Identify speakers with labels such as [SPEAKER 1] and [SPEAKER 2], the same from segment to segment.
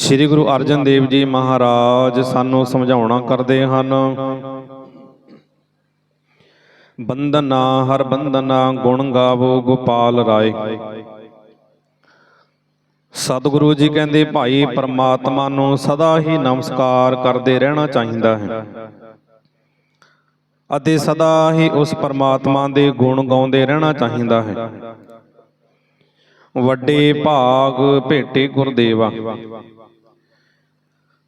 [SPEAKER 1] ਸ੍ਰੀ ਗੁਰੂ ਅਰਜਨ ਦੇਵ ਜੀ ਮਹਾਰਾਜ ਸਾਨੂੰ ਸਮਝਾਉਣਾ ਕਰਦੇ ਹਨ। ਬੰਦਨਾ ਹਰ ਬੰਦਨਾ ਗੁਣ ਗਾਵੋ ਗੋਪਾਲ ਰਾਏ। ਸਤਿਗੁਰੂ ਜੀ ਕਹਿੰਦੇ, ਭਾਈ ਪਰਮਾਤਮਾ ਨੂੰ ਸਦਾ ਹੀ ਨਮਸਕਾਰ ਕਰਦੇ ਰਹਿਣਾ ਚਾਹੀਦਾ ਹੈ ਅਤੇ ਸਦਾ ਹੀ ਉਸ ਪਰਮਾਤਮਾ ਦੇ ਗੁਣ ਗਾਉਂਦੇ ਰਹਿਣਾ ਚਾਹੀਦਾ ਹੈ। ਵੱਡੇ ਭਾਗ ਭੇਟੇ ਗੁਰਦੇਵਾ।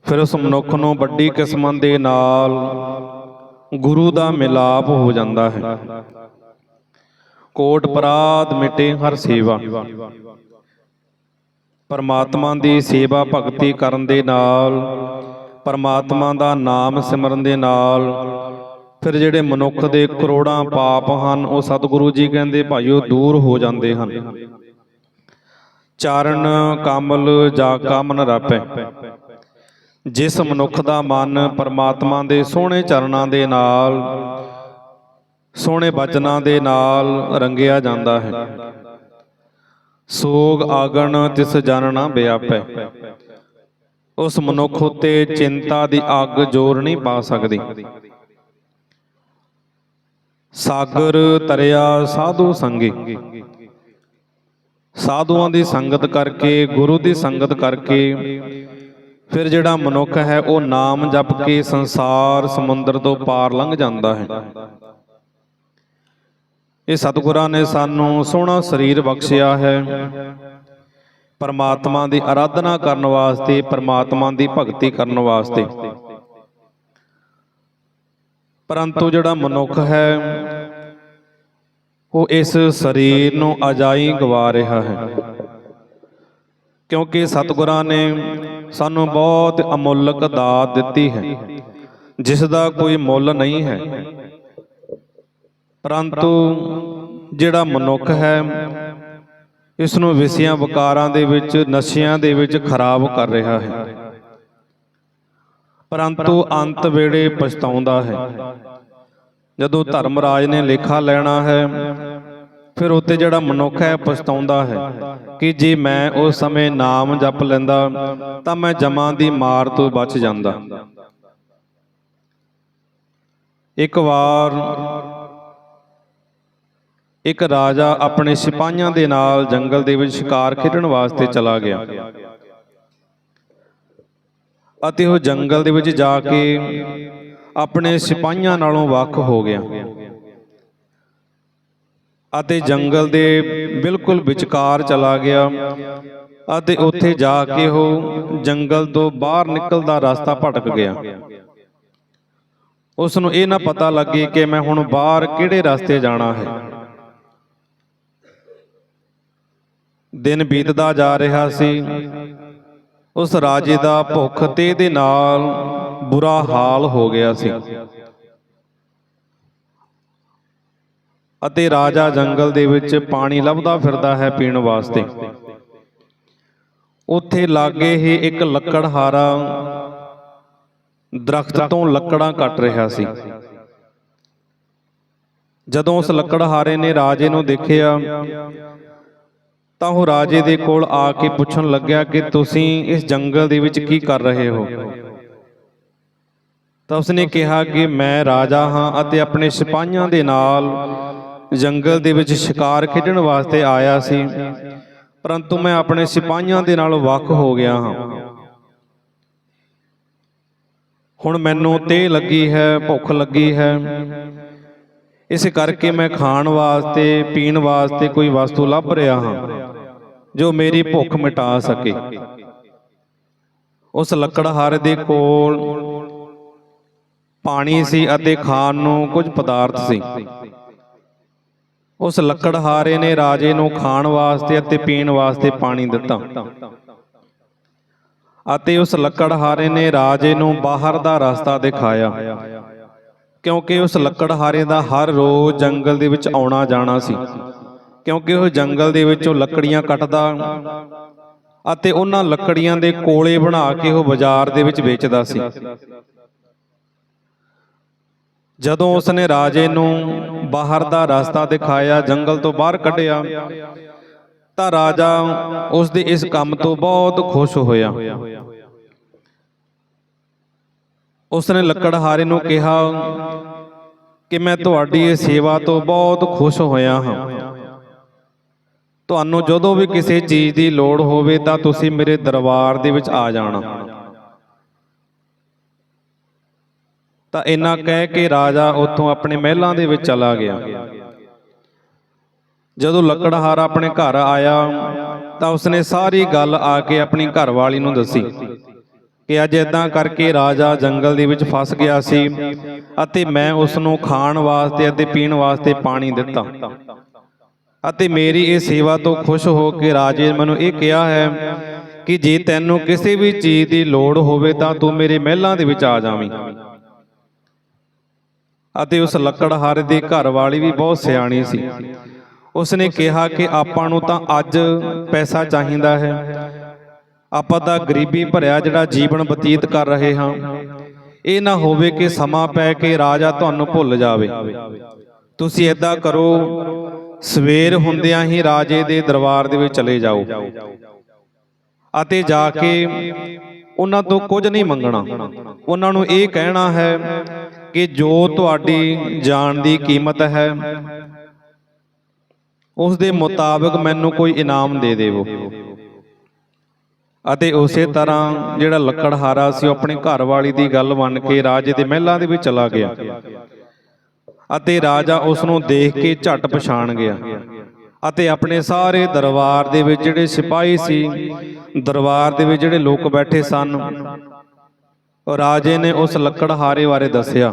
[SPEAKER 1] ਫਿਰ ਉਸ ਮਨੁੱਖ ਨੂੰ ਵੱਡੀ ਕਿਸਮਤ ਦੇ ਨਾਲ ਗੁਰੂ ਦਾ ਮਿਲਾਪ ਹੋ ਜਾਂਦਾ ਹੈ। ਕੋਟ ਪਰਾਧ ਮਿਟੇ ਹਰ ਸੇਵਾ। ਪਰਮਾਤਮਾ ਦੀ ਸੇਵਾ ਭਗਤੀ ਕਰਨ ਦੇ ਨਾਲ, ਪਰਮਾਤਮਾ ਦਾ ਨਾਮ ਸਿਮਰਨ ਦੇ ਨਾਲ, ਫਿਰ ਜਿਹੜੇ ਮਨੁੱਖ ਦੇ ਕਰੋੜਾਂ ਪਾਪ ਹਨ, ਉਹ ਸਤਿਗੁਰੂ ਜੀ ਕਹਿੰਦੇ, ਭਾਈਓ, ਦੂਰ ਹੋ ਜਾਂਦੇ ਹਨ। ਚਾਰਨ ਕਮਲ ਜਾ ਕਾ ਮਨ ਰਾਪੈ। ਜਿਸ ਮਨੁੱਖ ਦਾ ਮਨ ਪਰਮਾਤਮਾ ਦੇ ਸੋਹਣੇ ਚਰਨਾਂ ਦੇ ਨਾਲ, ਸੋਹਣੇ ਬਚਨਾਂ ਦੇ ਨਾਲ ਰੰਗਿਆ ਜਾਂਦਾ ਹੈ। ਸੋਗ ਆਗਣ ਤਿਸ ਜਨ ਨਾ ਵਿਆਪੈ। ਉਸ ਮਨੁੱਖ ਉਤੇ ਚਿੰਤਾ ਦੀ ਅੱਗ ਜੋਰ ਨਹੀਂ ਪਾ ਸਕਦੀ। ਸਾਗਰ ਤਰਿਆ ਸਾਧੂ ਸੰਗੇ। ਸਾਧੂਆਂ ਦੀ ਸੰਗਤ ਕਰਕੇ, ਗੁਰੂ ਦੀ ਸੰਗਤ ਕਰਕੇ ਫਿਰ ਜਿਹੜਾ ਮਨੁੱਖ ਹੈ, ਉਹ ਨਾਮ ਜਪ ਕੇ ਸੰਸਾਰ ਸਮੁੰਦਰ ਤੋਂ ਪਾਰ ਲੰਘ ਜਾਂਦਾ ਹੈ। ਇਹ ਸਤਿਗੁਰਾਂ ਨੇ ਸਾਨੂੰ ਸੋਹਣਾ ਸਰੀਰ ਬਖਸ਼ਿਆ ਹੈ। ਪਰਮਾਤਮਾ ਦੀ ਆਰਾਧਨਾ ਕਰਨ ਵਾਸਤੇ, ਪਰਮਾਤਮਾ ਦੀ ਭਗਤੀ ਕਰਨ ਵਾਸਤੇ। ਪਰੰਤੂ ਜਿਹੜਾ ਮਨੁੱਖ ਹੈ, ਉਹ ਇਸ ਸਰੀਰ ਨੂੰ ਅਜਾਈ ਗਵਾ ਰਿਹਾ ਹੈ। ਕਿਉਂਕਿ ਸਤਿਗੁਰਾਂ ਨੇ ਸਾਨੂੰ ਬਹੁਤ ਅਮੁੱਲਕ ਦਾਤ ਦਿੱਤੀ ਹੈ, ਜਿਸ ਦਾ ਕੋਈ ਮੁੱਲ ਨਹੀਂ ਹੈ। ਪਰੰਤੂ ਜਿਹੜਾ ਮਨੁੱਖ ਹੈ ਇਸ ਨੂੰ ਵਿਸਿਆਂ ਵਿਕਾਰਾਂ ਦੇ ਵਿੱਚ, ਨਸ਼ਿਆਂ ਦੇ ਵਿੱਚ ਖਰਾਬ ਕਰ ਰਿਹਾ ਹੈ। ਪਰੰਤੂ ਅੰਤ ਵੇਲੇ ਪਛਤਾਉਂਦਾ ਹੈ। ਜਦੋਂ ਧਰਮ ਰਾਜ ਨੇ ਲੇਖਾ ਲੈਣਾ ਹੈ ਫਿਰ ਉੱਤੇ ਜਿਹੜਾ ਮਨੁੱਖ ਹੈ ਪਛਤਾਉਂਦਾ ਹੈ ਕਿ ਜੇ ਮੈਂ ਉਸ ਸਮੇਂ ਨਾਮ ਜਪ ਲੈਂਦਾ, ਤਾਂ ਮੈਂ ਜਮਾਂ ਦੀ ਮਾਰ ਤੋਂ ਬਚ ਜਾਂਦਾ। ਇੱਕ ਵਾਰ ਇੱਕ ਰਾਜਾ ਆਪਣੇ ਸਿਪਾਹੀਆਂ ਦੇ ਨਾਲ ਜੰਗਲ ਦੇ ਵਿੱਚ ਸ਼ਿਕਾਰ ਖੇਡਣ ਵਾਸਤੇ ਚਲਾ ਗਿਆ। ਅਤੇ ਉਹ ਜੰਗਲ ਦੇ ਵਿੱਚ ਜਾ ਕੇ ਆਪਣੇ ਸਿਪਾਹੀਆਂ ਨਾਲੋਂ ਵੱਖ ਹੋ ਗਿਆ। ਅਤੇ ਜੰਗਲ ਦੇ ਬਿਲਕੁਲ ਵਿਚਕਾਰ ਚਲਾ ਗਿਆ ਅਤੇ ਉੱਥੇ ਜਾ ਕੇ ਉਹ ਜੰਗਲ ਤੋਂ ਬਾਹਰ ਨਿਕਲਦਾ ਰਸਤਾ ਭਟਕ ਗਿਆ। ਉਸ ਨੂੰ ਇਹ ਨਾ ਪਤਾ ਲੱਗੇ ਕਿ ਮੈਂ ਹੁਣ ਬਾਹਰ ਕਿਹੜੇ ਰਸਤੇ ਜਾਣਾ ਹੈ। ਦਿਨ ਬੀਤਦਾ ਜਾ ਰਿਹਾ ਸੀ। ਉਸ ਰਾਜੇ ਦਾ ਭੁੱਖ ਤੇ ਦੇ ਨਾਲ ਬੁਰਾ ਹਾਲ ਹੋ ਗਿਆ ਸੀ। ਅਤੇ ਰਾਜਾ ਜੰਗਲ ਦੇ ਵਿੱਚ ਪਾਣੀ ਲੱਭਦਾ ਫਿਰਦਾ ਹੈ ਪੀਣ ਵਾਸਤੇ। ਉੱਥੇ ਲਾਗੇ ਹੀ ਇੱਕ ਲੱਕੜਹਾਰਾ ਦਰਖਤ ਤੋਂ ਲੱਕੜਾਂ ਕੱਟ ਰਿਹਾ ਸੀ। ਜਦੋਂ ਉਸ ਲੱਕੜਹਾਰੇ ਨੇ ਰਾਜੇ ਨੂੰ ਦੇਖਿਆ, ਤਾਂ ਉਹ ਰਾਜੇ ਦੇ ਕੋਲ ਆ ਕੇ ਪੁੱਛਣ ਲੱਗਿਆ ਕਿ ਤੁਸੀਂ ਇਸ ਜੰਗਲ ਦੇ ਵਿੱਚ ਕੀ ਕਰ ਰਹੇ ਹੋ? ਤਾਂ ਉਸਨੇ ਕਿਹਾ ਕਿ ਮੈਂ ਰਾਜਾ ਹਾਂ ਅਤੇ ਆਪਣੇ ਸਿਪਾਹੀਆਂ ਦੇ ਨਾਲ ਜੰਗਲ ਦੇ ਵਿੱਚ ਸ਼ਿਕਾਰ ਖੇਡਣ ਵਾਸਤੇ ਆਇਆ ਸੀ। ਪਰੰਤੂ ਮੈਂ ਆਪਣੇ ਸਿਪਾਹੀਆਂ ਦੇ ਨਾਲ ਵੱਖ ਹੋ ਗਿਆ ਹਾਂ। ਹੁਣ ਮੈਨੂੰ ਤੇ ਲੱਗੀ ਹੈ, ਭੁੱਖ ਲੱਗੀ ਹੈ। ਇਸ ਕਰਕੇ ਮੈਂ ਖਾਣ ਵਾਸਤੇ, ਪੀਣ ਵਾਸਤੇ ਕੋਈ ਵਸਤੂ ਲੱਭ ਰਿਹਾ ਹਾਂ, ਜੋ ਮੇਰੀ ਭੁੱਖ ਮਿਟਾ ਸਕੇ। ਉਸ ਲੱਕੜਹਾਰੇ ਦੇ ਕੋਲ ਪਾਣੀ ਸੀ ਅਤੇ ਖਾਣ ਨੂੰ ਕੁਝ ਪਦਾਰਥ ਸੀ। ਉਸ ਲੱਕੜਹਾਰੇ ਨੇ ਰਾਜੇ ਨੂੰ ਖਾਣ ਵਾਸਤੇ ਅਤੇ ਪੀਣ ਵਾਸਤੇ ਪਾਣੀ ਦਿੱਤਾ। ਅਤੇ ਉਸ ਲੱਕੜਹਾਰੇ ਨੇ ਰਾਜੇ ਨੂੰ ਬਾਹਰ ਦਾ ਰਸਤਾ ਦਿਖਾਇਆ। ਕਿਉਂਕਿ ਉਸ ਲੱਕੜਹਾਰੇ ਦਾ ਹਰ ਰੋਜ਼ ਜੰਗਲ ਦੇ ਵਿੱਚ ਆਉਣਾ ਜਾਣਾ ਸੀ। ਕਿਉਂਕਿ ਉਹ ਜੰਗਲ ਦੇ ਵਿੱਚੋਂ ਲੱਕੜੀਆਂ ਕੱਟਦਾ ਅਤੇ ਉਹਨਾਂ ਲੱਕੜੀਆਂ ਦੇ ਕੋਲੇ ਬਣਾ ਕੇ ਉਹ ਬਾਜ਼ਾਰ ਦੇ ਵਿੱਚ ਵੇਚਦਾ ਸੀ। ਜਦੋਂ ਉਸਨੇ ਰਾਜੇ ਨੂੰ ਬਾਹਰ ਦਾ ਰਸਤਾ ਦਿਖਾਇਆ, ਜੰਗਲ ਤੋਂ ਬਾਹਰ ਕੱਢਿਆ, ਤਾਂ ਰਾਜਾ ਉਸ ਦੇ ਇਸ ਕੰਮ ਤੋਂ ਬਹੁਤ ਖੁਸ਼ ਹੋਇਆ। ਉਸਨੇ ਲੱਕੜਹਾਰੇ ਨੂੰ ਕਿਹਾ ਕਿ ਮੈਂ ਤੁਹਾਡੀ ਇਹ ਸੇਵਾ ਤੋਂ ਬਹੁਤ ਖੁਸ਼ ਹੋਇਆ ਹਾਂ। ਤੁਹਾਨੂੰ ਜਦੋਂ ਵੀ ਕਿਸੇ ਚੀਜ਼ ਦੀ ਲੋੜ ਹੋਵੇ ਤਾਂ ਤੁਸੀਂ ਮੇਰੇ ਦਰਬਾਰ ਦੇ ਵਿੱਚ ਆ ਜਾਣਾ। ਤਾਂ ਇੰਨਾ ਕਹਿ ਕੇ ਰਾਜਾ ਉੱਥੋਂ ਆਪਣੇ ਮਹਿਲਾਂ ਦੇ ਵਿੱਚ ਚਲਾ ਗਿਆ। ਜਦੋਂ ਲੱਕੜਹਾਰ ਆਪਣੇ ਘਰ ਆਇਆ, ਤਾਂ ਉਸਨੇ ਸਾਰੀ ਗੱਲ ਆ ਕੇ ਆਪਣੀ ਘਰਵਾਲੀ ਨੂੰ ਦੱਸੀ ਕਿ ਅੱਜ ਇਦਾਂ ਕਰਕੇ ਰਾਜਾ ਜੰਗਲ ਦੇ ਵਿੱਚ ਫਸ ਗਿਆ ਸੀ ਅਤੇ ਮੈਂ ਉਸ ਨੂੰ ਖਾਣ ਵਾਸਤੇ ਅਤੇ ਪੀਣ ਵਾਸਤੇ ਪਾਣੀ ਦਿੱਤਾ। ਅਤੇ ਮੇਰੀ ਇਹ ਸੇਵਾ ਤੋਂ ਖੁਸ਼ ਹੋ ਕੇ ਰਾਜੇ ਨੇ ਮੈਨੂੰ ਇਹ ਕਿਹਾ ਹੈ ਕਿ ਜੇ ਤੈਨੂੰ ਕਿਸੇ ਵੀ ਚੀਜ਼ ਦੀ ਲੋੜ ਹੋਵੇ ਤਾਂ ਤੂੰ ਮੇਰੇ ਮਹਿਲਾਂ ਦੇ ਵਿੱਚ ਆ ਜਾਵੀਂ। ਅਤੇ ਉਸ ਲੱਕੜਹਾਰੇ ਦੀ ਘਰ ਵਾਲੀ ਵੀ ਬਹੁਤ ਸਿਆਣੀ ਸੀ। ਉਸਨੇ ਕਿਹਾ ਕਿ ਆਪਾਂ ਨੂੰ ਤਾਂ ਅੱਜ ਪੈਸਾ ਚਾਹੀਦਾ ਹੈ। ਆਪਾਂ ਤਾਂ ਗਰੀਬੀ ਭਰਿਆ ਜਿਹੜਾ ਜੀਵਨ ਬਤੀਤ ਕਰ ਰਹੇ ਹਾਂ। ਇਹ ਨਾ ਹੋਵੇ ਕਿ ਸਮਾਂ ਪੈ ਕੇ ਰਾਜਾ ਤੁਹਾਨੂੰ ਭੁੱਲ ਜਾਵੇ। ਤੁਸੀਂ ਏਦਾਂ ਕਰੋ, ਸਵੇਰ ਹੁੰਦਿਆਂ ਹੀ ਰਾਜੇ ਦੇ ਦਰਬਾਰ ਦੇ ਵਿੱਚ ਚਲੇ ਜਾਓ। ਅਤੇ ਜਾ ਕੇ ਉਹਨਾਂ ਤੋਂ ਕੁਝ ਨਹੀਂ ਮੰਗਣਾ। ਉਹਨਾਂ ਨੂੰ ਇਹ ਕਹਿਣਾ ਹੈ ਕਿ ਜੋ ਤੁਹਾਡੀ ਜਾਨ ਦੀ ਕੀਮਤ ਹੈ, ਉਸ ਦੇ ਮੁਤਾਬਕ ਮੈਨੂੰ ਕੋਈ ਇਨਾਮ ਦੇ ਦੇਵੋ। ਅਤੇ ਉਸੇ ਤਰ੍ਹਾਂ ਜਿਹੜਾ ਲੱਕੜਹਾਰਾ ਸੀ, ਉਹ ਆਪਣੇ ਘਰ ਵਾਲੀ ਦੀ ਗੱਲ ਮੰਨ ਕੇ ਰਾਜੇ ਦੇ ਮਹਿਲਾਂ ਦੇ ਵਿੱਚ ਚਲਾ ਗਿਆ। ਅਤੇ ਰਾਜਾ ਉਸ ਨੂੰ ਦੇਖ ਕੇ ਝਟ ਪਛਾਣ ਗਿਆ। ਅਤੇ ਆਪਣੇ ਸਾਰੇ ਦਰਬਾਰ ਦੇ ਵਿੱਚ ਜਿਹੜੇ ਸਿਪਾਹੀ ਸੀ, ਦਰਬਾਰ ਦੇ ਵਿੱਚ ਜਿਹੜੇ ਲੋਕ ਬੈਠੇ ਸਨ ਰਾਜੇ ਨੇ ਉਸ ਲੱਕੜਹਾਰੇ ਬਾਰੇ ਦੱਸਿਆ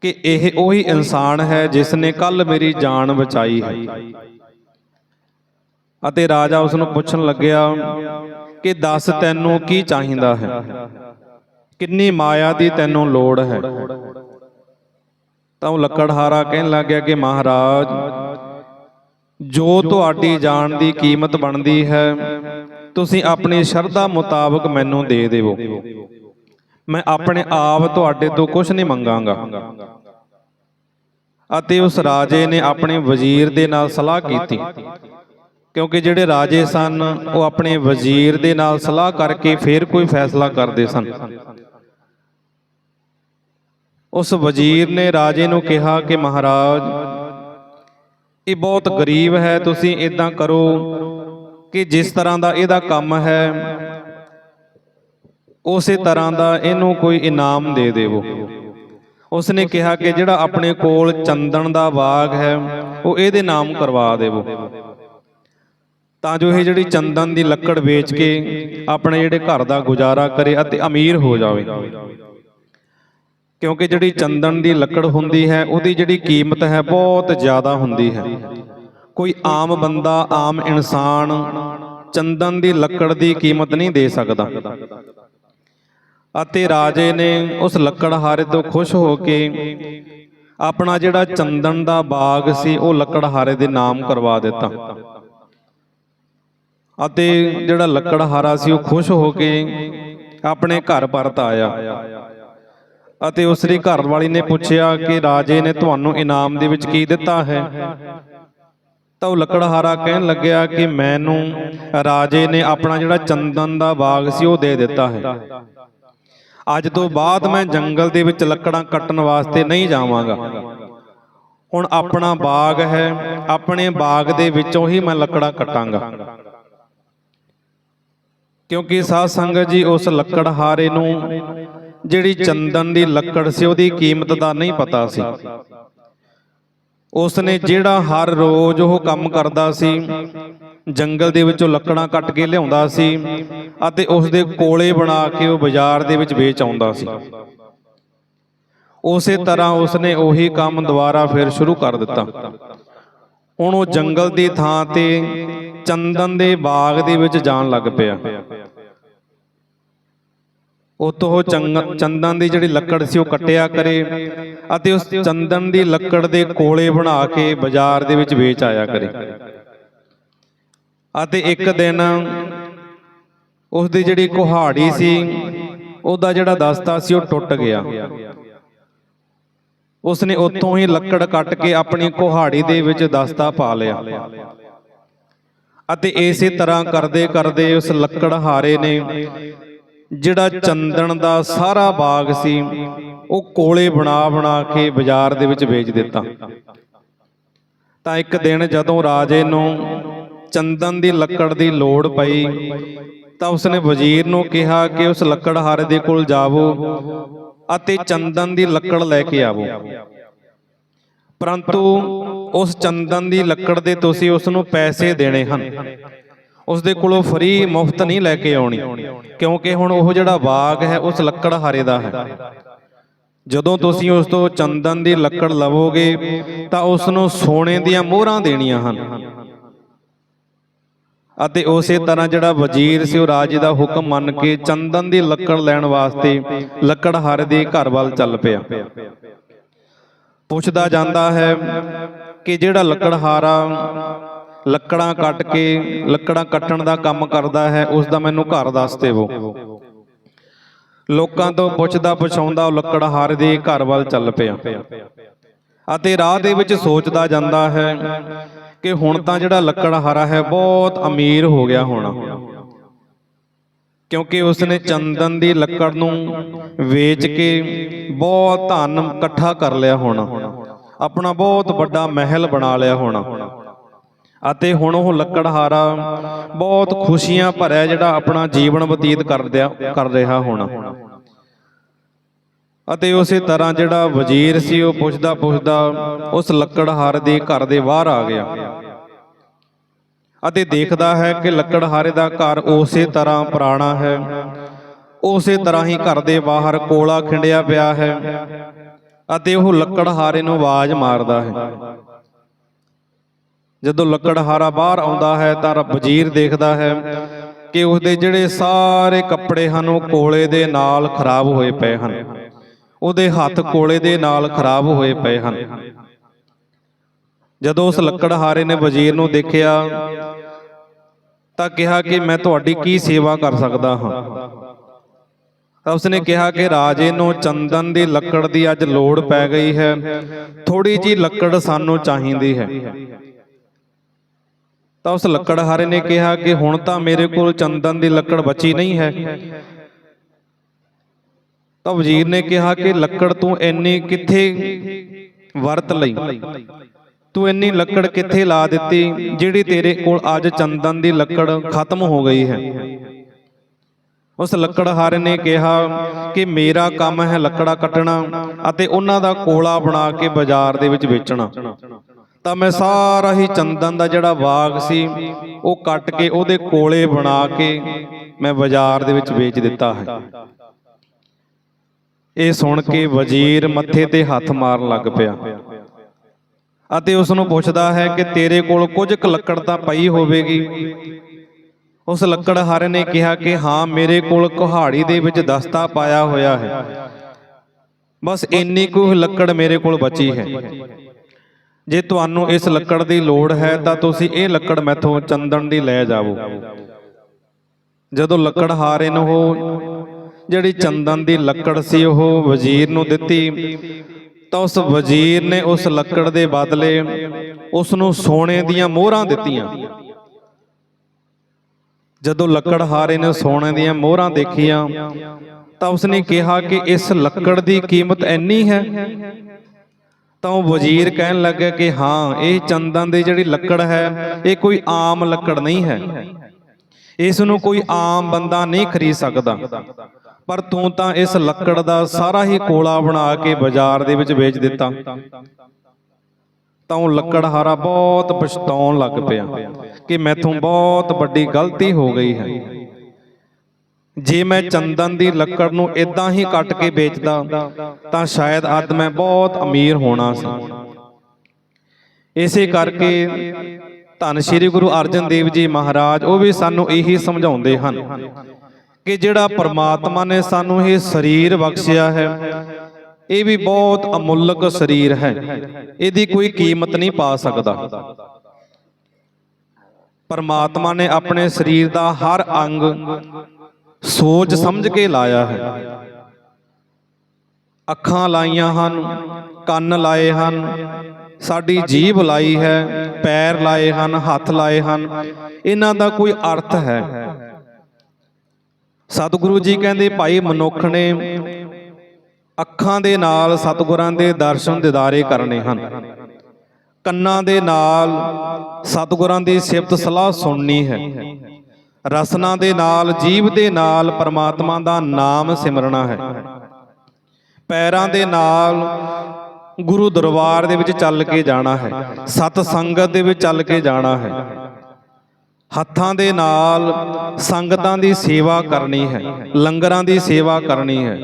[SPEAKER 1] ਕਿ ਇਹ ਉਹੀ ਇਨਸਾਨ ਹੈ ਜਿਸ ਨੇ ਕੱਲ ਮੇਰੀ ਜਾਨ ਬਚਾਈ ਹੈ। ਅਤੇ ਰਾਜਾ ਉਸ ਨੂੰ ਪੁੱਛਣ ਲੱਗਿਆ ਕਿ ਦੱਸ ਤੈਨੂੰ ਕੀ ਚਾਹੀਦਾ ਹੈ? ਕਿੰਨੀ ਮਾਇਆ ਦੀ ਤੈਨੂੰ ਲੋੜ ਹੈ? ਤਾਂ ਉਹ ਲੱਕੜਹਾਰਾ ਕਹਿਣ ਲੱਗਿਆ ਕਿ ਮਹਾਰਾਜ, ਜੋ ਤੁਹਾਡੀ ਜਾਨ ਦੀ ਕੀਮਤ ਬਣਦੀ ਹੈ, ਤੁਸੀਂ ਆਪਣੀ ਸ਼ਰਧਾ ਮੁਤਾਬਕ ਮੈਨੂੰ ਦੇ ਦੇਵੋ। ਮੈਂ ਆਪਣੇ ਆਪ ਤੁਹਾਡੇ ਤੋਂ ਕੁਝ ਨਹੀਂ ਮੰਗਾਂਗਾ। ਅਤੇ ਉਸ ਰਾਜੇ ਨੇ ਆਪਣੇ ਵਜ਼ੀਰ ਦੇ ਨਾਲ ਸਲਾਹ ਕੀਤੀ। ਕਿਉਂਕਿ ਜਿਹੜੇ ਰਾਜੇ ਸਨ ਉਹ ਆਪਣੇ ਵਜ਼ੀਰ ਦੇ ਨਾਲ ਸਲਾਹ ਕਰਕੇ ਫਿਰ ਕੋਈ ਫੈਸਲਾ ਕਰਦੇ ਸਨ। ਉਸ ਵਜ਼ੀਰ ਨੇ ਰਾਜੇ ਨੂੰ ਕਿਹਾ ਕਿ ਮਹਾਰਾਜ ਇਹ ਬਹੁਤ ਗਰੀਬ ਹੈ ਤੁਸੀਂ ਇਦਾਂ ਕਰੋ ਕਿ ਜਿਸ ਤਰ੍ਹਾਂ ਦਾ ਇਹਦਾ ਕੰਮ ਹੈ ਉਸੇ ਤਰ੍ਹਾਂ ਦਾ ਇਹਨੂੰ ਕੋਈ ਇਨਾਮ ਦੇ ਦੇਵੋ। ਉਸਨੇ ਕਿਹਾ ਕਿ ਜਿਹੜਾ ਆਪਣੇ ਕੋਲ ਚੰਦਨ ਦਾ ਬਾਗ ਹੈ, ਉਹ ਇਹਦੇ ਨਾਮ ਕਰਵਾ ਦੇਵੋ। ਤਾਂ ਜੋ ਇਹ ਜਿਹੜੀ ਚੰਦਨ ਦੀ ਲੱਕੜ ਵੇਚ ਕੇ ਆਪਣੇ ਜਿਹੜੇ ਘਰ ਦਾ ਗੁਜ਼ਾਰਾ ਕਰੇ ਅਤੇ ਅਮੀਰ ਹੋ ਜਾਵੇ। ਕਿਉਂਕਿ ਜਿਹੜੀ ਚੰਦਨ ਦੀ ਲੱਕੜ ਹੁੰਦੀ ਹੈ, ਉਹਦੀ ਜਿਹੜੀ ਕੀਮਤ ਹੈ, ਬਹੁਤ ਜ਼ਿਆਦਾ ਹੁੰਦੀ ਹੈ। ਕੋਈ ਆਮ ਬੰਦਾ, ਆਮ ਇਨਸਾਨ ਚੰਦਨ ਦੀ ਲੱਕੜ ਦੀ ਕੀਮਤ ਨਹੀਂ ਦੇ ਸਕਦਾ। ਅਤੇ ਰਾਜੇ ਨੇ ਉਸ ਲੱਕੜਹਾਰੇ ਤੋਂ ਖੁਸ਼ ਹੋ ਕੇ ਆਪਣਾ ਜਿਹੜਾ ਚੰਦਨ ਦਾ ਬਾਗ ਸੀ, ਉਹ ਲੱਕੜਹਾਰੇ ਦੇ ਨਾਮ ਕਰਵਾ ਦਿੱਤਾ। ਅਤੇ ਜਿਹੜਾ ਲੱਕੜਹਾਰਾ ਸੀ, ਉਹ ਖੁਸ਼ ਹੋ ਕੇ ਆਪਣੇ ਘਰ ਪਰਤ ਆਇਆ। ਅਤੇ ਉਸ ਦੀ ਘਰ ਵਾਲੀ ਨੇ ਪੁੱਛਿਆ ਕਿ ਰਾਜੇ ਨੇ ਤੁਹਾਨੂੰ ਇਨਾਮ ਦੇ ਵਿੱਚ ਕੀ ਦਿੱਤਾ ਹੈ? ਤਾਂ ਉਹ ਲੱਕੜਹਾਰਾ ਕਹਿਣ ਲੱਗਿਆ ਕਿ ਮੈਨੂੰ ਰਾਜੇ ਨੇ ਆਪਣਾ ਜਿਹੜਾ ਚੰਦਨ ਦਾ ਬਾਗ ਸੀ, ਉਹ ਦੇ ਦਿੱਤਾ ਹੈ। ਅੱਜ ਤੋਂ ਬਾਅਦ ਮੈਂ ਜੰਗਲ ਦੇ ਵਿੱਚ ਲੱਕੜਾਂ ਕੱਟਣ ਵਾਸਤੇ ਨਹੀਂ ਜਾਵਾਂਗਾ। ਹੁਣ ਆਪਣਾ ਬਾਗ ਹੈ, ਆਪਣੇ ਬਾਗ ਦੇ ਵਿੱਚੋਂ ਹੀ ਮੈਂ ਲੱਕੜਾਂ ਕੱਟਾਂਗਾ। ਕਿਉਂਕਿ ਸਾਧ ਸੰਗਤ ਜੀ, ਉਸ ਲੱਕੜਹਾਰੇ ਨੂੰ ਜਿਹੜੀ ਚੰਦਨ ਦੀ ਲੱਕੜ ਸੀ, ਉਹਦੀ ਕੀਮਤ ਦਾ ਨਹੀਂ ਪਤਾ ਸੀ। ਉਸ ਨੇ ਜਿਹੜਾ ਹਰ ਰੋਜ਼ ਉਹ ਕੰਮ ਕਰਦਾ ਸੀ ਜੰਗਲ ਦੇ ਵਿੱਚੋਂ ਲੱਕੜਾਂ ਕੱਟ ਕੇ ਲਿਆਉਂਦਾ ਸੀ ਅਤੇ ਉਸ ਦੇ ਕੋਲੇ ਬਣਾ ਕੇ ਉਹ ਬਾਜ਼ਾਰ ਦੇ ਵਿੱਚ ਵੇਚ ਆਉਂਦਾ ਸੀ। ਉਸੇ ਤਰ੍ਹਾਂ ਉਸਨੇ ਉਹੀ ਕੰਮ ਦੁਬਾਰਾ ਫਿਰ ਸ਼ੁਰੂ ਕਰ ਦਿੱਤਾ। ਹੁਣ ਉਹ ਜੰਗਲ ਦੀ ਥਾਂ ਤੇ ਚੰਦਨ ਦੇ ਬਾਗ ਦੇ ਵਿੱਚ ਜਾਣ ਲੱਗ ਪਿਆ। ਉਤੋਂ ਉਹ ਚੰਗ- ਚੰਦਨ ਦੀ ਜਿਹੜੀ ਲੱਕੜ ਸੀ ਉਹ ਕੱਟਿਆ ਕਰੇ ਅਤੇ ਉਸ ਚੰਦਨ ਦੀ ਲੱਕੜ ਦੇ ਕੋਲੇ ਬਣਾ ਕੇ ਬਾਜ਼ਾਰ ਦੇ ਵਿੱਚ ਵੇਚ ਆਇਆ ਕਰੇ। ਅਤੇ ਇੱਕ ਦਿਨ ਉਸ ਦੀ ਜਿਹੜੀ ਕੁਹਾੜੀ ਸੀ, ਉਹਦਾ ਜਿਹੜਾ ਦਸਤਾ ਸੀ, ਉਹ ਟੁੱਟ ਗਿਆ। ਉਸ ਨੇ ਉੱਥੋਂ ਹੀ ਲੱਕੜ ਕੱਟ ਕੇ ਆਪਣੀ ਕੁਹਾੜੀ ਦੇ ਵਿੱਚ ਦਸਤਾ ਪਾ ਲਿਆ। ਅਤੇ ਇਸੇ ਤਰ੍ਹਾਂ ਕਰਦੇ ਕਰਦੇ ਉਸ ਲੱਕੜਹਾਰੇ ਨੇ, ਜਿਹੜਾ ਚੰਦਨ ਦਾ ਸਾਰਾ ਬਾਗ ਸੀ, ਉਹ ਕੋਲੇ ਬਣਾ ਬਣਾ ਕੇ ਬਾਜ਼ਾਰ ਦੇ ਵਿੱਚ ਵੇਚ ਦਿੱਤਾ। ਤਾਂ ਇੱਕ ਦਿਨ ਜਦੋਂ ਰਾਜੇ ਨੂੰ ਚੰਦਨ ਦੀ ਲੱਕੜ ਦੀ ਲੋੜ ਪਈ। ਤਾਂ ਉਸਨੇ ਵਜ਼ੀਰ ਨੂੰ ਕਿਹਾ ਕਿ ਉਸ ਲੱਕੜਹਾਰੇ ਦੇ ਕੋਲ ਜਾਵੋ ਅਤੇ ਚੰਦਨ ਦੀ ਲੱਕੜ ਲੈ ਕੇ ਆਵੋ। ਪਰੰਤੂ ਉਸ ਚੰਦਨ ਦੀ ਲੱਕੜ ਦੇ ਤੁਸੀਂ ਉਸ ਨੂੰ ਪੈਸੇ ਦੇਣੇ ਹਨ। ਉਸ ਦੇ ਕੋਲੋਂ ਫਰੀ ਮੁਫਤ ਨਹੀਂ ਲੈ ਕੇ ਆਉਣੀ, ਕਿਉਂਕਿ ਹੁਣ ਉਹ ਜਿਹੜਾ ਬਾਗ ਹੈ, ਉਸ ਲੱਕੜਹਾਰੇ ਦਾ ਹੈ। ਜਦੋਂ ਤੁਸੀਂ ਉਸ ਤੋਂ ਚੰਦਨ ਦੀ ਲੱਕੜ ਲਵੋਗੇ, ਤਾਂ ਉਸ ਨੂੰ ਸੋਨੇ ਦੀਆਂ ਮੋਹਰਾਂ ਦੇਣੀਆਂ ਹਨ। ਅਤੇ ਉਸੇ ਤਰ੍ਹਾਂ ਜਿਹੜਾ ਵਜ਼ੀਰ ਸੀ ਉਹ ਰਾਜੇ ਦਾ ਹੁਕਮ ਮੰਨ ਕੇ ਚੰਦਨ ਦੀ ਲੱਕੜ ਲੈਣ ਵਾਸਤੇ ਲੱਕੜਹਾਰੇ ਦੇ ਘਰ ਵੱਲ ਚੱਲ ਪਿਆ। ਪੁੱਛਦਾ ਜਾਂਦਾ ਹੈ ਕਿ ਜਿਹੜਾ ਲੱਕੜਹਾਰਾ ਲੱਕੜਾਂ ਕੱਟ ਕੇ ਲੱਕੜਾਂ ਕੱਟਣ ਦਾ ਕੰਮ ਕਰਦਾ ਹੈ, ਉਸ ਦਾ ਮੈਨੂੰ ਘਰ ਦੱਸ ਦੇਵੋ। ਲੋਕਾਂ ਤੋਂ ਪੁੱਛਦਾ ਪੁਛਾਉਂਦਾ ਉਹ ਲੱਕੜਹਾਰੇ ਦੇ ਘਰ ਵੱਲ ਚੱਲ ਪਿਆ। ਅਤੇ ਰਾਹ ਦੇ ਵਿੱਚ ਸੋਚਦਾ ਜਾਂਦਾ ਹੈ ਕਿ ਹੁਣ ਤਾਂ ਜਿਹੜਾ ਲੱਕੜਹਾਰਾ ਹੈ, ਬਹੁਤ ਅਮੀਰ ਹੋ ਗਿਆ ਹੋਣਾ। ਕਿਉਂਕਿ ਉਸਨੇ ਚੰਦਨ ਦੀ ਲੱਕੜ ਨੂੰ ਵੇਚ ਕੇ ਬਹੁਤ ਧਨ ਇਕੱਠਾ ਕਰ ਲਿਆ ਹੋਣਾ। ਆਪਣਾ ਬਹੁਤ ਵੱਡਾ ਮਹਿਲ ਬਣਾ ਲਿਆ ਹੋਣਾ। ਅਤੇ ਹੁਣ ਉਹ ਲੱਕੜਹਾਰਾ ਬਹੁਤ ਖੁਸ਼ੀਆਂ ਭਰਿਆ ਜਿਹੜਾ ਆਪਣਾ ਜੀਵਨ ਬਤੀਤ ਕਰਦਿਆ ਕਰ ਰਿਹਾ ਹੋਣਾ। ਅਤੇ ਉਸੇ ਤਰ੍ਹਾਂ ਜਿਹੜਾ ਵਜ਼ੀਰ ਸੀ, ਉਹ ਪੁੱਛਦਾ ਪੁੱਛਦਾ ਉਸ ਲੱਕੜਹਾਰੇ ਦੇ ਘਰ ਦੇ ਬਾਹਰ ਆ ਗਿਆ। ਅਤੇ ਦੇਖਦਾ ਹੈ ਕਿ ਲੱਕੜਹਾਰੇ ਦਾ ਘਰ ਉਸੇ ਤਰ੍ਹਾਂ ਪੁਰਾਣਾ ਹੈ। ਉਸੇ ਤਰ੍ਹਾਂ ਹੀ ਘਰ ਦੇ ਬਾਹਰ ਕੋਲਾ ਖਿੰਡਿਆ ਪਿਆ ਹੈ ਅਤੇ ਉਹ ਲੱਕੜਹਾਰੇ ਨੂੰ ਆਵਾਜ਼ ਮਾਰਦਾ ਹੈ। ਜਦੋਂ ਲੱਕੜਹਾਰਾ ਬਾਹਰ ਆਉਂਦਾ ਹੈ ਤਾਂ ਵਜ਼ੀਰ ਦੇਖਦਾ ਹੈ ਕਿ ਉਸਦੇ ਜਿਹੜੇ ਸਾਰੇ ਕੱਪੜੇ ਹਨ, ਉਹ ਕੋਲੇ ਦੇ ਨਾਲ ਖਰਾਬ ਹੋਏ ਪਏ ਹਨ। ਉਹਦੇ ਹੱਥ ਕੋਲੇ ਦੇ ਨਾਲ ਖਰਾਬ ਹੋਏ ਪਏ ਹਨ। ਜਦੋਂ ਉਸ ਲੱਕੜਹਾਰੇ ਨੇ ਵਜ਼ੀਰ ਨੂੰ ਦੇਖਿਆ ਤਾਂ ਕਿਹਾ ਕਿ ਮੈਂ ਤੁਹਾਡੀ ਕੀ ਸੇਵਾ ਕਰ ਸਕਦਾ ਹਾਂ? ਤਾਂ ਉਸਨੇ ਕਿਹਾ ਕਿ ਰਾਜੇ ਨੂੰ ਚੰਦਨ ਦੀ ਲੱਕੜ ਦੀ ਅੱਜ ਲੋੜ ਪੈ ਗਈ ਹੈ। ਥੋੜੀ ਜੀ ਲੱਕੜ ਸਾਨੂੰ ਚਾਹੀਦੀ ਹੈ। ਤਾਂ ਉਸ ਲੱਕੜਹਾਰੇ ਨੇ ਕਿਹਾ ਕਿ ਹੁਣ ਤਾਂ ਮੇਰੇ ਕੋਲ ਚੰਦਨ ਦੀ ਲੱਕੜ ਬਚੀ ਨਹੀਂ ਹੈ। ਤਾਂ ਵਜ਼ੀਰ ਨੇ ਕਿਹਾ ਕਿ ਲੱਕੜ ਤੂੰ ਇੰਨੀ ਕਿੱਥੇ ਵਰਤ ਲਈ? ਤੂੰ ਇੰਨੀ ਲੱਕੜ ਕਿੱਥੇ ਲਾ ਦਿੱਤੀ ਜਿਹੜੀ ਤੇਰੇ ਕੋਲ ਅੱਜ ਚੰਦਨ ਦੀ ਲੱਕੜ ਖਤਮ ਹੋ ਗਈ ਹੈ? ਉਸ ਲੱਕੜਹਾਰੇ ਨੇ ਕਿਹਾ ਕਿ ਮੇਰਾ ਕੰਮ ਹੈ ਲੱਕੜਾ ਕੱਟਣਾ ਅਤੇ ਉਹਨਾਂ ਦਾ ਕੋਲਾ ਬਣਾ ਕੇ ਬਾਜ਼ਾਰ ਦੇ ਵਿੱਚ ਵੇਚਣਾ। ਤਾਂ ਮੈਂ ਸਾਰਾ ਹੀ ਚੰਦਨ ਦਾ ਜਿਹੜਾ ਬਾਗ ਸੀ, ਉਹ ਕੱਟ ਕੇ ਉਹਦੇ ਕੋਲੇ ਬਣਾ ਕੇ ਮੈਂ ਬਾਜ਼ਾਰ ਦੇ ਵਿੱਚ ਵੇਚ ਦਿੱਤਾ ਹੈ। ਇਹ ਸੁਣ ਕੇ ਵਜ਼ੀਰ ਮੱਥੇ ਤੇ ਹੱਥ ਮਾਰਨ ਲੱਗ ਪਿਆ। ਅਤੇ ਉਸ ਨੂੰ ਪੁੱਛਦਾ ਹੈ ਕਿ ਤੇਰੇ ਕੋਲ ਕੁਝ ਕੁ ਲੱਕੜ ਤਾਂ ਪਈ ਹੋਵੇਗੀ? ਉਸ ਲੱਕੜਹਾਰੇ ਨੇ ਕਿਹਾ ਕਿ ਹਾਂ, ਮੇਰੇ ਕੋਲ ਕੁਹਾੜੀ ਦੇ ਵਿੱਚ ਦਸਤਾ ਪਾਇਆ ਹੋਇਆ ਹੈ। ਬਸ ਇੰਨੀ ਕੁ ਲੱਕੜ ਮੇਰੇ ਕੋਲ ਬਚੀ ਹੈ। ਜੇ ਤੁਹਾਨੂੰ ਇਸ ਲੱਕੜ ਦੀ ਲੋੜ ਹੈ, ਤਾਂ ਤੁਸੀਂ ਇਹ ਲੱਕੜ ਮੈਥੋਂ ਚੰਦਨ ਦੀ ਲੈ ਜਾਵੋ। ਜਦੋਂ ਲੱਕੜਹਾਰੇ ਨੂੰ ਉਹ ਜਿਹੜੀ ਚੰਦਨ ਦੀ ਲੱਕੜ ਸੀ, ਉਹ ਵਜ਼ੀਰ ਨੂੰ ਦਿੱਤੀ। ਤਾਂ ਉਸ ਵਜ਼ੀਰ ਨੇ ਉਸ ਲੱਕੜ ਦੇ ਬਦਲੇ ਉਸ ਨੂੰ ਸੋਨੇ ਦੀਆਂ ਮੋਹਰਾਂ ਦਿੱਤੀਆਂ। ਜਦੋਂ ਲੱਕੜਹਾਰੇ ਨੇ ਸੋਨੇ ਦੀਆਂ ਮੋਹਰਾਂ ਦੇਖੀਆਂ, ਤਾਂ ਉਸਨੇ ਕਿਹਾ ਕਿ ਇਸ ਲੱਕੜ ਦੀ ਕੀਮਤ ਇੰਨੀ ਹੈ। ਤਾਂ ਉਹ ਵਜ਼ੀਰ ਕਹਿਣ ਲੱਗਾ ਕਿ ਹਾਂ, ਇਹ ਚੰਦਨ ਦੀ ਜਿਹੜੀ ਲੱਕੜ ਹੈ, ਇਹ ਕੋਈ ਆਮ ਲੱਕੜ ਨਹੀਂ ਹੈ। ਇਸ ਨੂੰ ਕੋਈ ਆਮ ਬੰਦਾ ਨਹੀਂ ਖਰੀਦ ਸਕਦਾ। ਪਰ ਤੂੰ ਤਾਂ ਇਸ ਲੱਕੜ ਦਾ ਸਾਰਾ ਹੀ ਕੋਲਾ ਬਣਾ ਕੇ ਬਾਜ਼ਾਰ ਦੇ ਵਿੱਚ ਵੇਚ ਦਿੱਤਾ। ਤਾਂ ਉਹ ਲੱਕੜਹਾਰਾ ਬਹੁਤ ਪਛਤਾਉਣ ਲੱਗ ਪਿਆ ਕਿ ਮੈਥੋਂ ਬਹੁਤ ਵੱਡੀ ਗਲਤੀ ਹੋ ਗਈ ਹੈ। ਜੇ ਮੈਂ ਚੰਦਨ ਦੀ ਲੱਕੜ ਨੂੰ ਇਦਾਂ ਹੀ ਕੱਟ ਕੇ ਵੇਚਦਾ, ਤਾਂ ਸ਼ਾਇਦ ਅੱਜ ਮੈਂ ਬਹੁਤ ਅਮੀਰ ਹੋਣਾ ਸੀ। ਇਸੇ ਕਰਕੇ ਧੰਨ ਸ਼੍ਰੀ ਗੁਰੂ ਅਰਜਨ ਦੇਵ ਜੀ ਮਹਾਰਾਜ, ਉਹ ਵੀ ਸਾਨੂੰ ਇਹੀ ਸਮਝਾਉਂਦੇ ਹਨ ਕਿ ਜਿਹੜਾ ਪਰਮਾਤਮਾ ਨੇ ਸਾਨੂੰ ਇਹ ਸਰੀਰ ਬਖਸ਼ਿਆ ਹੈ। ਇਹ ਵੀ ਬਹੁਤ ਅਮੁੱਲਕ ਸਰੀਰ ਹੈ। ਇਹਦੀ ਕੋਈ ਕੀਮਤ ਨਹੀਂ ਪਾ ਸਕਦਾ। ਪਰਮਾਤਮਾ ਨੇ ਆਪਣੇ ਸਰੀਰ ਦਾ ਹਰ ਅੰਗ ਸੋਚ ਸਮਝ ਕੇ ਲਾਇਆ ਹੈ। ਅੱਖਾਂ ਲਾਈਆਂ ਹਨ ਕੰਨ ਲਾਏ ਹਨ ਸਾਡੀ ਜੀਭ ਲਾਈ ਹੈ ਪੈਰ ਲਾਏ ਹਨ ਹੱਥ ਲਾਏ ਹਨ। ਇਹਨਾਂ ਦਾ ਕੋਈ ਅਰਥ ਹੈ। ਸਤਿਗੁਰੂ ਜੀ ਕਹਿੰਦੇ, ਭਾਈ ਮਨੁੱਖ ਨੇ ਅੱਖਾਂ ਦੇ ਨਾਲ ਸਤਿਗੁਰਾਂ ਦੇ ਦਰਸ਼ਨ ਦਿਦਾਰੇ ਕਰਨੇ ਹਨ। ਕੰਨਾਂ ਦੇ ਨਾਲ ਸਤਿਗੁਰਾਂ ਦੀ ਸਿਫਤ ਸਲਾਹ ਸੁਣਨੀ ਹੈ। ਰਸਨਾ ਦੇ ਨਾਲ, ਜੀਵ ਦੇ ਨਾਲ, ਪਰਮਾਤਮਾ ਦਾ ਨਾਮ ਸਿਮਰਨਾ ਹੈ। ਪੈਰਾਂ ਦੇ ਨਾਲ ਗੁਰੂ ਦਰਬਾਰ ਦੇ ਵਿੱਚ ਚੱਲ ਕੇ ਜਾਣਾ ਹੈ। ਸਤ ਸੰਗਤ ਦੇ ਵਿੱਚ ਚੱਲ ਕੇ ਜਾਣਾ ਹੈ। ਹੱਥਾਂ ਦੇ ਨਾਲ ਸੰਗਤਾਂ ਦੀ ਸੇਵਾ ਕਰਨੀ ਹੈ, ਲੰਗਰਾਂ ਦੀ ਸੇਵਾ ਕਰਨੀ ਹੈ,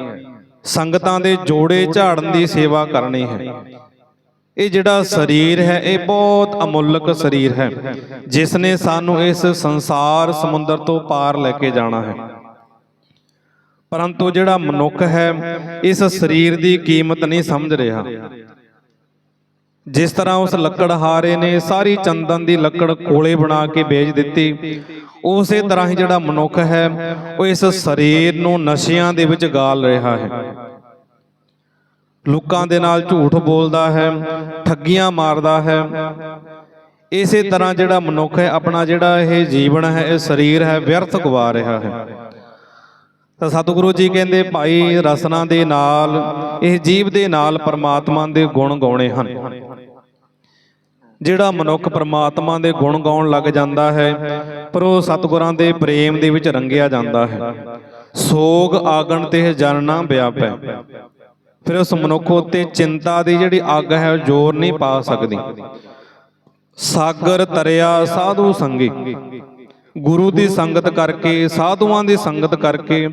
[SPEAKER 1] ਸੰਗਤਾਂ ਦੇ ਜੋੜੇ ਝਾੜਨ ਦੀ ਸੇਵਾ ਕਰਨੀ ਹੈ। ਇਹ ਜਿਹੜਾ ਸਰੀਰ ਹੈ, ਇਹ ਬਹੁਤ ਅਮੁੱਲਕ ਸਰੀਰ ਹੈ, ਜਿਸ ਨੇ ਸਾਨੂੰ ਇਸ ਸੰਸਾਰ ਸਮੁੰਦਰ ਤੋਂ ਪਾਰ ਲੈ ਕੇ ਜਾਣਾ ਹੈ। ਪਰੰਤੂ ਜਿਹੜਾ ਮਨੁੱਖ ਹੈ, ਇਸ ਸਰੀਰ ਦੀ ਕੀਮਤ ਨਹੀਂ ਸਮਝ ਰਿਹਾ। ਜਿਸ ਤਰ੍ਹਾਂ ਉਸ ਲੱਕੜਹਾਰੇ ਨੇ ਸਾਰੀ ਚੰਦਨ ਦੀ ਲੱਕੜ ਕੋਲੇ ਬਣਾ ਕੇ ਵੇਚ ਦਿੱਤੀ, ਉਸੇ ਤਰ੍ਹਾਂ ਹੀ ਜਿਹੜਾ ਮਨੁੱਖ ਹੈ, ਉਹ ਇਸ ਸਰੀਰ ਨੂੰ ਨਸ਼ਿਆਂ ਦੇ ਵਿੱਚ ਗਾਲ ਰਿਹਾ ਹੈ। ਲੋਕਾਂ ਦੇ ਨਾਲ ਝੂਠ ਬੋਲਦਾ ਹੈ, ਠੱਗੀਆਂ ਮਾਰਦਾ ਹੈ। ਇਸੇ ਤਰ੍ਹਾਂ ਜਿਹੜਾ ਮਨੁੱਖ ਹੈ, ਆਪਣਾ ਜਿਹੜਾ ਇਹ ਜੀਵਨ ਹੈ, ਇਹ ਸਰੀਰ ਹੈ, ਵਿਅਰਥ ਗਵਾ ਰਿਹਾ ਹੈ। ਤਾਂ ਸਤਿਗੁਰੂ ਜੀ ਕਹਿੰਦੇ, ਭਾਈ ਰਸਨਾ ਦੇ ਨਾਲ, ਇਹ ਜੀਵ ਦੇ ਨਾਲ ਪਰਮਾਤਮਾ ਦੇ ਗੁਣ ਗਾਉਣੇ ਹਨ। ਜਿਹੜਾ ਮਨੁੱਖ ਪਰਮਾਤਮਾ ਦੇ ਗੁਣ ਗਾਉਣ ਲੱਗ ਜਾਂਦਾ ਹੈ, ਪਰ ਉਹ ਸਤਿਗੁਰਾਂ ਦੇ ਪ੍ਰੇਮ ਦੇ ਵਿੱਚ ਰੰਗਿਆ ਜਾਂਦਾ ਹੈ। ਸੋਗ ਆਗਣ ਤੇ ਜਨਨਾ ਵਿਆਪੈ। ਫਿਰ ਉਸ ਮਨੁੱਖ ਉੱਤੇ ਚਿੰਤਾ ਦੀ ਜਿਹੜੀ ਅੱਗ ਹੈ, ਉਹ ਜ਼ੋਰ ਨਹੀਂ ਪਾ ਸਕਦੀ। ਸਾਗਰ ਤਰਿਆ ਸਾਧੂ ਸੰਗੀ। ਗੁਰੂ ਦੀ ਸੰਗਤ ਕਰਕੇ, ਸਾਧੂਆਂ ਦੀ ਸੰਗਤ ਕਰਕੇ,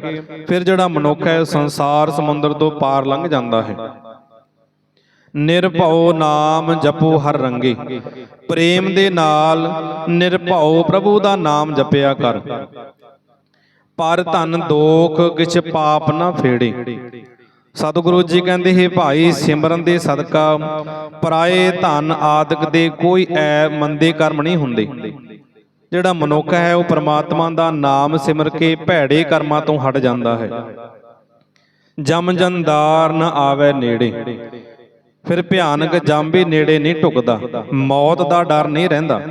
[SPEAKER 1] ਫਿਰ ਜਿਹੜਾ ਮਨੁੱਖ ਹੈ ਸੰਸਾਰ ਸਮੁੰਦਰ ਤੋਂ ਪਾਰ ਲੰਘ ਜਾਂਦਾ ਹੈ। ਨਿਰਭਉ ਨਾਮ ਜਪੋ ਹਰ ਰੰਗੇ। ਪ੍ਰੇਮ ਦੇ ਨਾਲ ਨਿਰਭਉ ਪ੍ਰਭੂ ਦਾ ਨਾਮ ਜਪਿਆ ਕਰ। ਪਰ ਧਨ ਦੋਖ ਕਿਛ ਪਾਪ ਨਾ ਫੇੜੇ। ਸਤਿਗੁਰੂ ਜੀ ਕਹਿੰਦੇ, ਹੈ ਭਾਈ, ਸਿਮਰਨ ਦੇ ਸਦਕਾ ਪਰਾਏ ਧਨ ਆਦਿਕ ਦੇ ਕੋਈ ਐ ਮੰਦੇ ਕਰਮ ਨਹੀਂ ਹੁੰਦੇ। ਜਿਹੜਾ ਮਨੁੱਖ ਹੈ, ਉਹ ਪ੍ਰਮਾਤਮਾ ਦਾ ਨਾਮ ਸਿਮਰ ਕੇ ਭੈੜੇ ਕਰਮਾਂ ਤੋਂ ਹਟ ਜਾਂਦਾ ਹੈ। ਜਮ ਜੰਦਾਰ ਨ ਆਵੇ ਨੇੜੇ। ਫਿਰ ਭਿਆਨਕ ਜਮ ਨੇੜੇ ਨਹੀਂ ਟੁਕਦਾ। ਮੌਤ ਦਾ ਡਰ ਨਹੀਂ ਰਹਿੰਦਾ।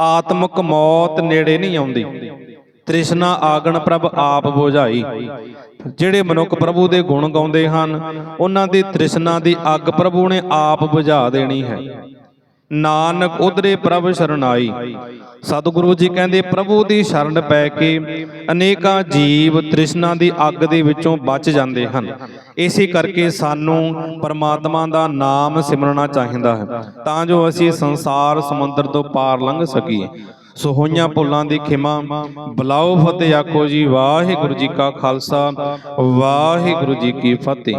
[SPEAKER 1] ਆਤਮਕ ਮੌਤ ਨੇੜੇ ਨਹੀਂ ਆਉਂਦੀ। ਤ੍ਰਿਸ਼ਨਾ ਆਗਣ ਪ੍ਰਭ ਆਪ ਬੁਝਾਈ। ਜਿਹੜੇ ਮਨੁੱਖ ਪ੍ਰਭੂ ਦੇ ਗੁਣ ਗਾਉਂਦੇ ਹਨ, ਉਹਨਾਂ ਦੀ ਤ੍ਰਿਸ਼ਨਾ ਦੀ ਅੱਗ ਪ੍ਰਭੂ ਨੇ ਆਪ ਬੁਝਾ ਦੇਣੀ ਹੈ। ਨਾਨਕ ਉਧਰੇ ਪ੍ਰਭ ਸ਼ਰਨਾਈ। ਸਤਿਗੁਰੂ ਜੀ ਕਹਿੰਦੇ, ਪ੍ਰਭੂ ਦੀ ਸ਼ਰਨ ਪੈ ਕੇ ਅਨੇਕਾਂ ਜੀਵ ਤ੍ਰਿਸ਼ਨਾ ਦੀ ਅੱਗ ਦੇ ਵਿੱਚੋਂ ਬਚ ਜਾਂਦੇ ਹਨ। ਇਸੇ ਕਰਕੇ ਸਾਨੂੰ ਪਰਮਾਤਮਾ ਦਾ ਨਾਮ ਸਿਮਰਨਾ ਚਾਹੀਦਾ ਹੈ, ਤਾਂ ਜੋ ਅਸੀਂ ਸੰਸਾਰ ਸਮੁੰਦਰ ਤੋਂ ਪਾਰ ਲੰਘ ਸਕੀਏ। ਸੋ ਹੋਈਆਂ ਭੁੱਲਾਂ ਦੀ ਖਿਮਾ, ਬਲਾਓ ਫਤਿਹ ਆਖੋ ਜੀ, ਵਾਹਿਗੁਰੂ ਜੀ ਕਾ ਖਾਲਸਾ, ਵਾਹਿਗੁਰੂ ਜੀ ਕੀ ਫਤਿਹ।